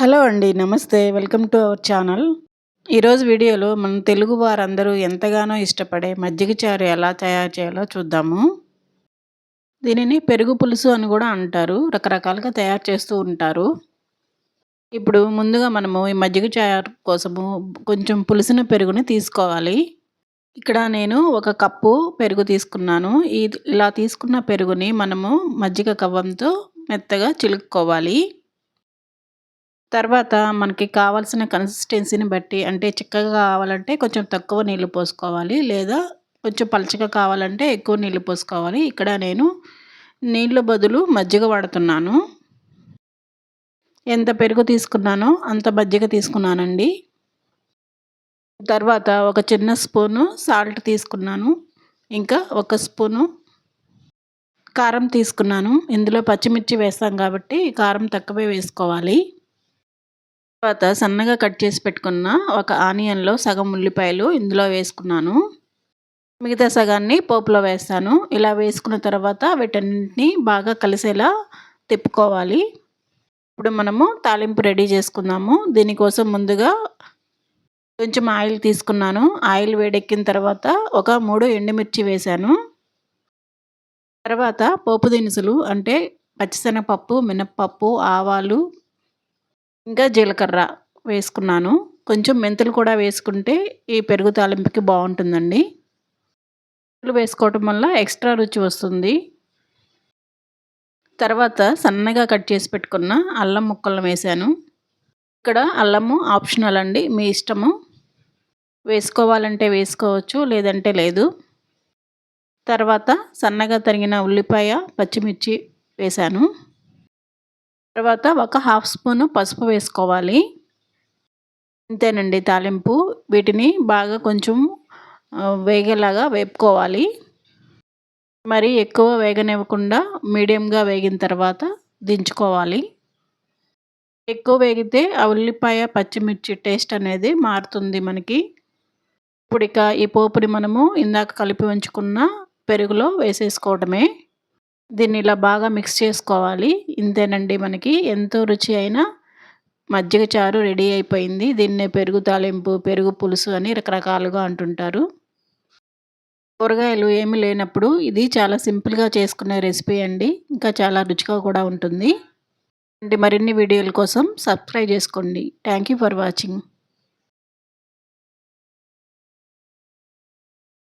Hello అండి నమస్తే. Welcome to our channel. ఈరోజు వీడియోలో మన తెలుగు వారందరూ ఎంతగానో ఇష్టపడే మజ్జిగ చారు ఎలా తయారు చేయాలో చూద్దాము. దీనిని పెరుగు పులుసు అని కూడా అంటారు. రకరకాలుగా తయారు చేస్తూ ఉంటారు. ఇప్పుడు ముందుగా మనము ఈ మజ్జిగ చారు కోసము కొంచెం పులిసిన పెరుగుని తీసుకోవాలి. ఇక్కడ నేను ఒక కప్పు పెరుగు తీసుకున్నాను. ఇది ఇలా తీసుకున్న పెరుగుని మనము మజ్జిగ కవ్వంతో మెత్తగా చిలుక్కోవాలి. తర్వాత మనకి కావాల్సిన కన్సిస్టెన్సీని బట్టి అంటే చిక్కగా కావాలంటే కొంచెం తక్కువ నీళ్ళు పోసుకోవాలి లేదా కొంచెం పలచగా కావాలంటే ఎక్కువ నీళ్ళు పోసుకోవాలి. ఇక్కడ నేను నీళ్ళ బదులు మజ్జిగ వాడుతున్నాను. ఎంత పెరుగు తీసుకున్నానో అంత మజ్జిగ తీసుకున్నానండి. తర్వాత ఒక చిన్న స్పూను సాల్ట్ తీసుకున్నాను. ఇంకా ఒక స్పూను కారం తీసుకున్నాను. ఇందులో పచ్చిమిర్చి వేస్తాం కాబట్టి కారం తక్కువే వేసుకోవాలి. తర్వాత సన్నగా కట్ చేసి పెట్టుకున్న ఒక ఆనియన్లో సగం ఉల్లిపాయలు ఇందులో వేసుకున్నాను. మిగతా సగాన్ని పోపులో వేస్తాను. ఇలా వేసుకున్న తర్వాత వీటన్నింటినీ బాగా కలిసేలా తిప్పుకోవాలి. ఇప్పుడు మనము తాలింపు రెడీ చేసుకుందాము. దీనికోసం ముందుగా కొంచెం ఆయిల్ తీసుకున్నాను. ఆయిల్ వేడెక్కిన తర్వాత ఒక మూడు ఎండుమిర్చి వేశాను. తర్వాత పోపు దినుసులు అంటే పచ్చిశనగపప్పు మినప్పప్పు ఆవాలు ఇంకా జీలకర్ర వేసుకున్నాను. కొంచెం మెంతులు కూడా వేసుకుంటే ఈ పెరుగు తాలింపుకి బాగుంటుందండి. మెంతులు వేసుకోవటం వల్ల ఎక్స్ట్రా రుచి వస్తుంది. తర్వాత సన్నగా కట్ చేసి పెట్టుకున్న అల్లం ముక్కలను వేసాను. ఇక్కడ అల్లము ఆప్షనల్ అండి. మీ ఇష్టము. వేసుకోవాలంటే వేసుకోవచ్చు లేదంటే లేదు. తర్వాత సన్నగా తరిగిన ఉల్లిపాయ పచ్చిమిర్చి వేశాను తర్వాత ఒక హాఫ్ స్పూను పసుపు వేసుకోవాలి. అంతేనండి తాలింపు. వీటిని బాగా కొంచెం వేగేలాగా వేపుకోవాలి. మరి ఎక్కువ వేగనివ్వకుండా మీడియంగా వేగిన తర్వాత దించుకోవాలి. ఎక్కువ వేగితే ఆ ఉల్లిపాయ పచ్చిమిర్చి టేస్ట్ అనేది మారుతుంది మనకి. ఇప్పుడు ఇక ఈ పోపుని మనము ఇందాక కలిపి ఉంచుకున్న పెరుగులో వేసేసుకోవడమే దీన్ని ఇలా బాగా మిక్స్ చేసుకోవాలి. ఇంతేనండి మనకి. ఎంతో రుచి అయిన మజ్జిగ చారు రెడీ అయిపోయింది. దీన్నే పెరుగు తాలింపు పెరుగు పులుసు అని రకరకాలుగా అంటుంటారు. కూరగాయలు ఏమి లేనప్పుడు ఇది చాలా సింపుల్గా చేసుకునే రెసిపీ అండి. ఇంకా చాలా రుచిగా కూడా ఉంటుంది. మరిన్ని వీడియోల కోసం సబ్స్క్రైబ్ చేసుకోండి. Thank you for watching.